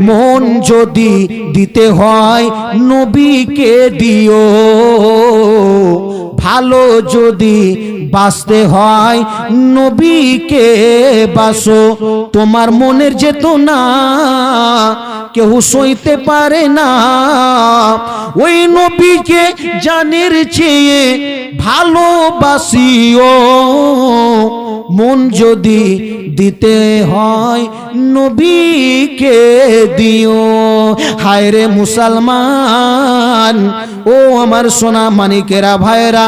মন যদি দিতে হয়, নবীকে দিও। ভালো যদি বাঁচতে হয়, নবীকে বাসো। তোমার মনের যেত না কেউ সইতে পারে না। ওই নবীকে জানের চেয়ে ভালোবাসিও। মন যদি দিতে হয় নবীকে দিও। হায় রে মুসলমান, ও আমার সোনা মানিকেরা ভাইরা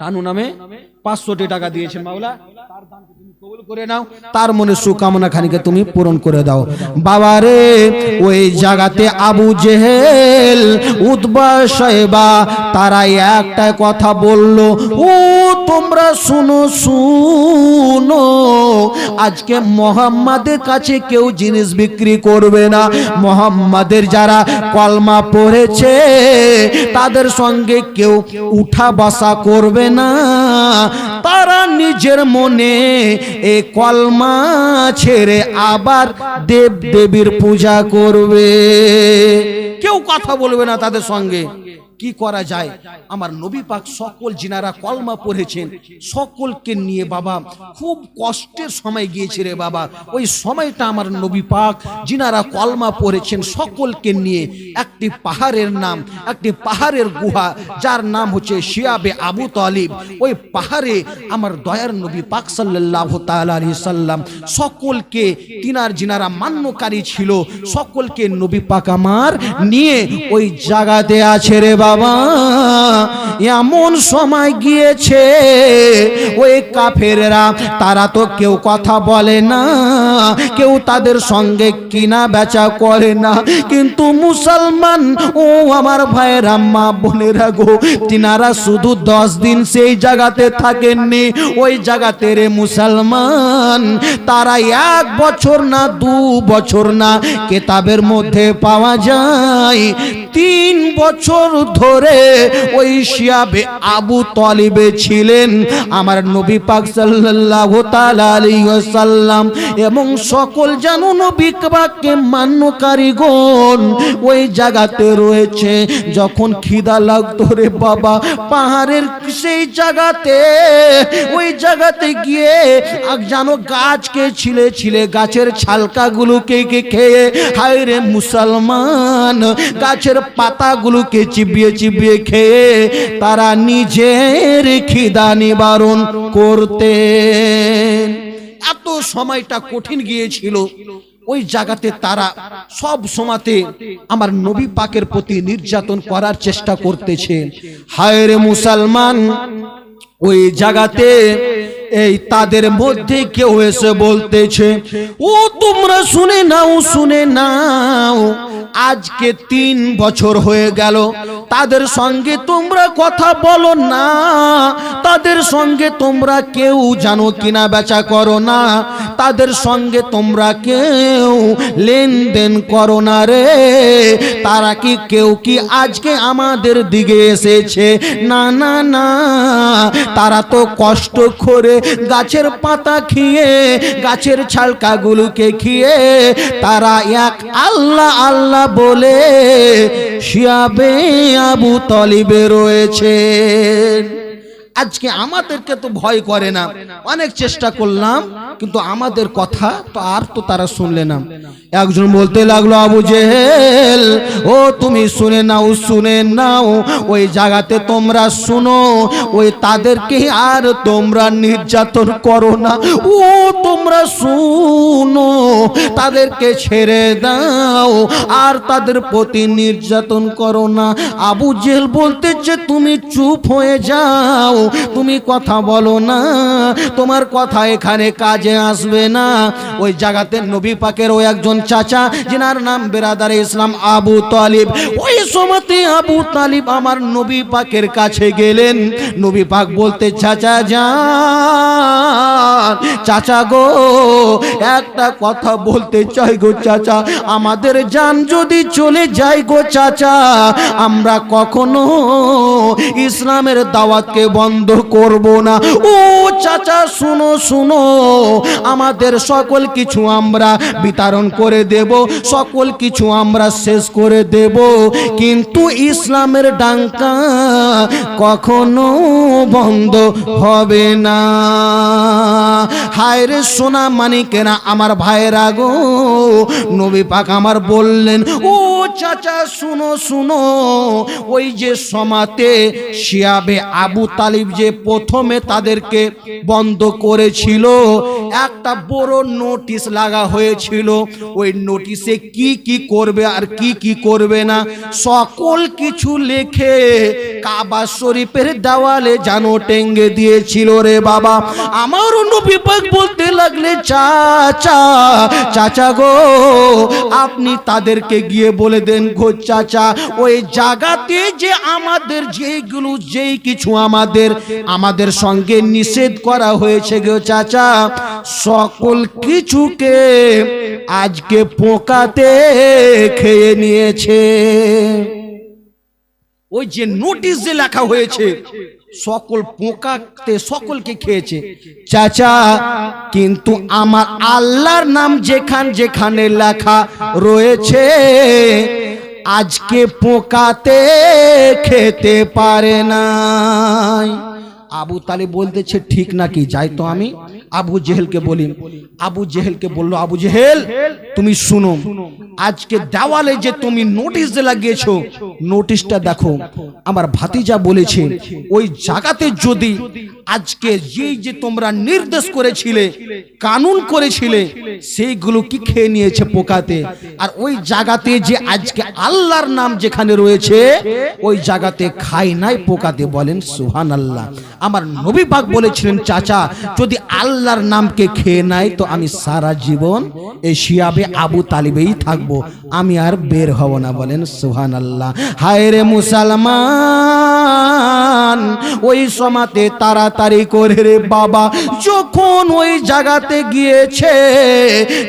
টানু নামে পাঁচশোটি টাকা দিয়েছে মাওলা। করে তার মনে সুকামনা খানিকে তুমি পূরণ করে দাও। বাবা রে ওই জায়গাতে আবু জেহেল উদ্বা সাহেবা তারা একটা কথা বলল, ও, তোমরা শুনো শুনো, আজকে মোহাম্মদের কাছে কেউ জিনিস বিক্রি করবে না। মোহাম্মদের যারা কলমা পড়েছে, তাদের সঙ্গে কেউ উঠা বসা করবে না। তারা নিজের মনে এ কলমা ছেড়ে আবার দেব দেবীর পূজা করবে। কেউ কথা বলবে না তাদের সঙ্গে। কি করা যায়? আমার নবী পাক সকল জিনারা কলমা পড়েছেন। সকলকে নিয়ে বাবা, খুব কষ্টের সময় গিয়েছে রে বাবা। ওই সময়টা আমার নবী পাক জিনারা কলমা পড়েছেন সকলকে নিয়ে। একটি পাহাড়ের নাম, একটি পাহাড়ের গুহা, যার নাম হচ্ছে শিয়াবে আবু তালিব। ওই পাহাড়ে আমার দয়ার নবী পাক সাল্লাহ তালি সাল্লাম সকলকে, তিনার জিনারা মান্যকারী ছিল। সকলকে নবী পাক আমার নিয়ে ওই জায়গাতে আছে রে বাবা। এমন সময় গিয়েছে ওই কাফেররা, তারা তো কেউ কথা বলে না, কেউ তাদের সঙ্গে কিনা বেচা করে না। কিন্তু মুসলমান, ও আমার ভাইয়েরা মা বোনেরা গো, তিনারা শুধু দশ দিন সেই জায়গাতে থাকেননি। ওই জায়গাতে রে মুসলমান, তারা এক বছর না, দু বছর না, কেতাবের মধ্যে পাওয়া যায়। তিন বছর ধরে ওই শিয়াবে আবু তলিবে ছিলেন। আমার নবী পাক সাল্লাল্লাহু তাআলা আলাইহি ওয়াসাল্লাম এবং সকল জানো নবী পাককে মান্যকারী গণ ওই জায়গাতে রয়েছে। যখন খিদা লাগতো রে বাবা, পাহাড়ের সেই জায়গাতে, ওই জায়গাতে গিয়ে জানো গাছকে ছিলে ছিলে, গাছের ছালকাগুলোকে কে খেয়ে হায় রে মুসলমান, গাছের পাতাগুলোকে চিবিয়ে চিবিয়ে খেয়ে তারা নিজের খিদা নিবারণ করতেন। এত সময়টা কঠিন গিয়েছিল, ওই জায়গাতে তারা সব সময়তে আমার নবী পাকের প্রতি নির্যাতন করার চেষ্টা করতেছে। হায় রে মুসলমান, ওই জায়গাতে এই তাদের মধ্যে কেউ এসে বলতেছে, ও, তোমরা শুনে নাও শুনে নাও, আজকে তিন বছর হয়ে গেল। তাদের সঙ্গে তোমরা কথা বলো না। তাদের সঙ্গে তোমরা কেউ জানো কিনা বেচা করো না। তাদের সঙ্গে তোমরা কেউ লেনদেন করো না রে। তারা কি কেউ কি আজকে আমাদের দিকে এসেছে? না না না। তারা তো কষ্ট করে গাছের পাতা খেয়ে, গাছের ছালকাগুলোকে খেয়ে, তারা এক আল্লাহ আল্লাহ বলে, শিয়াবে আবু তলিবে রয়েছে। আজকে আমাদেরকে তো ভয় করে না। অনেক চেষ্টা করলাম, কিন্তু আমাদের কথা তো আর তো তারা শুনলে না। একজন বলতে লাগল, আবু জেহেল, ও তুমি শুনে নাও শুনে নাও, ওই জায়গাতে তোমরা শুনো, ওই তাদেরকে আর তোমরা নির্যাতন করো না। ও, তোমরা শুনো। তাদেরকে ছেড়ে দাও। আর তাদের প্রতি নির্যাতন করো না। আবু জেল বলতেছে, তুমি চুপ হয়ে যাও। তুমি কথা বলো না। তোমার কথা এখানে কাজে আসবে না। ওই জায়গাতে নবী পাকের ওই একজন চাচা, যিনার নাম বেরাদার ইসলাম আবু তালিব। ওই সময়তে আবু তালিব আমার নবী পাকের কাছে গেলেন। নবী পাক বলতে, চাচা, যান। চাচা গো, একটা কথা বলতে চাই গো চাচা, আমাদের জান যদি চলে যায় গো চাচা, আমরা কখনো ইসলামের দাওয়াতকে বন্ধ করব না। ও চাচা, শুনো শুনো, আমাদের সকল কিছু আমরা বিতরণ করে দেব, সকল কিছু আমরা শেষ করে দেব, কিন্তু ইসলামের ডাঙ্কা কখনো বন্ধ হবে না। হায় রে সোনা মানিকেরা, আমার ভাইয়েরা গো। নবী পাক আমার বললেন, ও চাচা, শুনো শুনো। ওই যে সমাতে শিয়াবে আবু তালিব যে প্রথমে তাদেরকে বন্ধ করেছিল, একটা বড় নোটিশ লাগা হয়েছিল। ওই নোটিশে কি কি করবে আর কি কি করবে না, সকল কিছু লেখে কাবা শরীফের দেওয়ালে জানো টেঙ্গে দিয়েছিল রে বাবা। আমার নবী বলতে লাগলে, চাচা চাচা গো, আপনি তাদেরকে গিয়ে বলে দেন, গো চাচা, ওই জায়গাতে যে আমাদের যেগুলো, যেই কিছু আমাদের আমাদের সঙ্গে নিষেধ করা হয়েছে গো চাচা, সকল কিছুকে আজকে পোকাতে খেয়ে নিয়েছে। ওই যে নোটিশ যে লেখা হয়েছে, সকল পোকাতে সকলকে খেয়েছে। চাচা, কিন্তু আমার আল্লাহর নাম যেখান যেখানে লেখা রয়েছে, আজকে পোকাতে খেতে পারে না আবু তালে বলতেছে, ঠিক নাকি? যাই তো আমি। আবু জেহেলকে বলি। আবু জেহেলকে বলল আবু জেহেল তুমি শুনো। আজকে দেওয়ালে যে তুমি নোটিশ যে লাগিয়েছো নোটিশটা দেখো। আমার ভাতিজা বলেছে ওই জায়গাতে যদি আজকে যেই যে তোমরা নির্দেশ করেছিলে কানুন করেছিলে সেইগুলো কি খেয়ে নিয়েছে পোকাতে? আর ওই জায়গাতে যে আজকে আল্লাহর নাম যেখানে রয়েছে ওই জায়গাতে খাই নাই পোকাতে বলেন সুহান আল্লাহ আমার নবী পাক বলেছিলেন চাচা যদি আল্লাহর নামকে খেয়ে নাই, তো আমি সারা জীবন এই শিয়াবে আবু তালিবেই থাকব। আমি আর বের হব না বলেন সুহান আল্লাহ হায় রে মুসলমান! ওই সমাতে তাড়াতাড়ি করে রে বাবা, যখন ওই জায়গাতে গিয়েছে,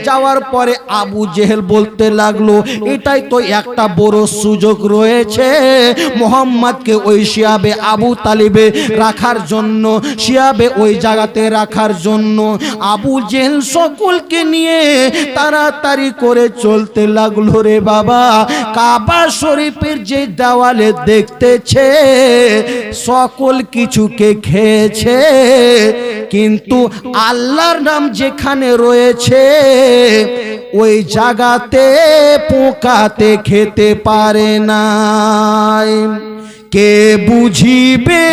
যাওয়ার পরে আবু জেহেল বলতে লাগল, এটাই তো একটা বড় সুযোগ রয়েছে মোহাম্মদকে ওই শিয়াবে আবু তালিবে রাখার জন্য, শিয়াবে ওই জায়গাতে রাখার জন্য। আবু জেহেল সকলকে নিয়ে তাড়াতাড়ি করে চলতে লাগল রে বাবা। কাবা শরীফের যে দেওয়ালে দেখতেছে সকল কিছুকে খেয়েছে, কিন্তু আল্লাহর নাম যেখানে রয়েছে, ওই জায়গাতে পোকাতে খেতে পারে নাই। কে বুঝিবে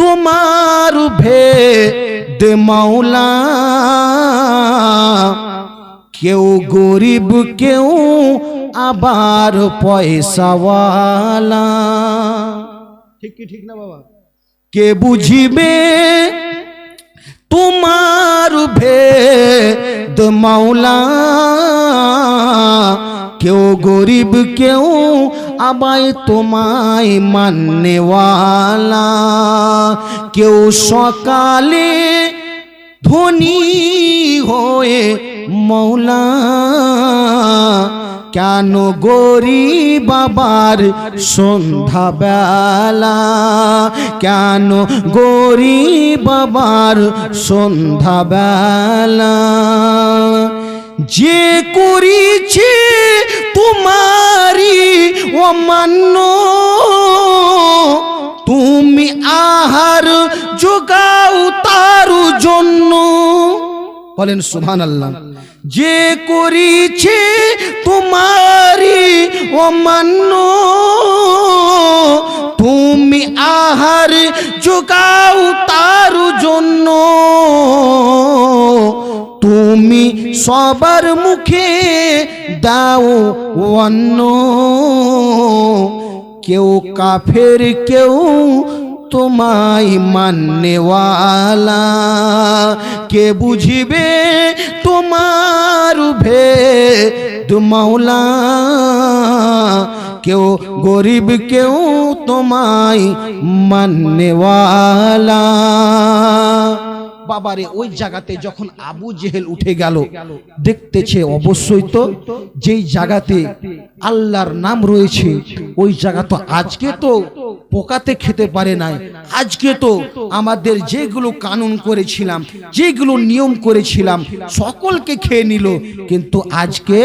তোমার ভেদ মাওলা? কেউ গরিব, কেউ আবার পয়সাওয়ালা। ঠিক কি ঠিক না বাবা? কে বুঝিবে তোমার ভেদ মাওলা? কেউ গরিব, কেউ আবাই তোমায় মাননেওয়ালা। কেউ সকালে ধনী হয়ে মৌলা কেন গরি বাবার সন্ধ্যা বেলা কেন গরি বাবার সন্ধ্যা বেলা যে করিছে তোমারি অমান্য, তুমি আহার যোগাও তার জন্য। বলেন সুভান আল্লাহ যে করিছে তোমারি অমান্য, তুমি আহার যোগাও তার জন্য। তুমি সবার মুখে দাও অন্য কেউ কাফের, কেউ তোমায় মাননেওয়ালা। কে বুঝিবে তোমার ভেদ মাওলা? কেউ গরিব, কেউ তোমায় মাননেওয়ালা। বাবারে, ওই জায়গাতে যখন আবু জেহেল উঠে গেল, দেখতেছে অবশ্যই তো যেই জায়গাতে আল্লাহর নাম রয়েছে, ওই জায়গা তো আজকে তো পোকাতে খেতে পারে নাই। আজকে তো আমাদের যেগুলো কানুন করেছিলাম, যেগুলো নিয়ম করেছিলাম, সকলকে খেয়ে নিল। কিন্তু আজকে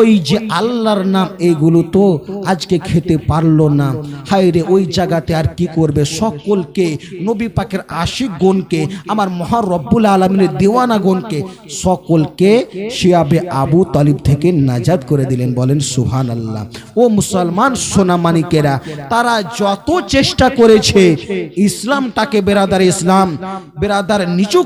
ওই যে আল্লাহর নাম এইগুলো তো আজকে খেতে পারল না। হায় রে ওই জায়গাতে আর কি করবে? সকলকে, নবী পাকের আশিক গণকে, আমার মহা রব্বুল আলমিনের দেওয়ানা গণকে, সকলকে শিয়াবে আবু তালিব থেকে নাজাদ করে দিলেন। বলেন সুহান আল্লাহ ও মুসলমান সোনামানিকেরা তারা যত চেষ্টা করেছে ইসলামটাকে বেরাদার ইসলাম বেরাদার নিচু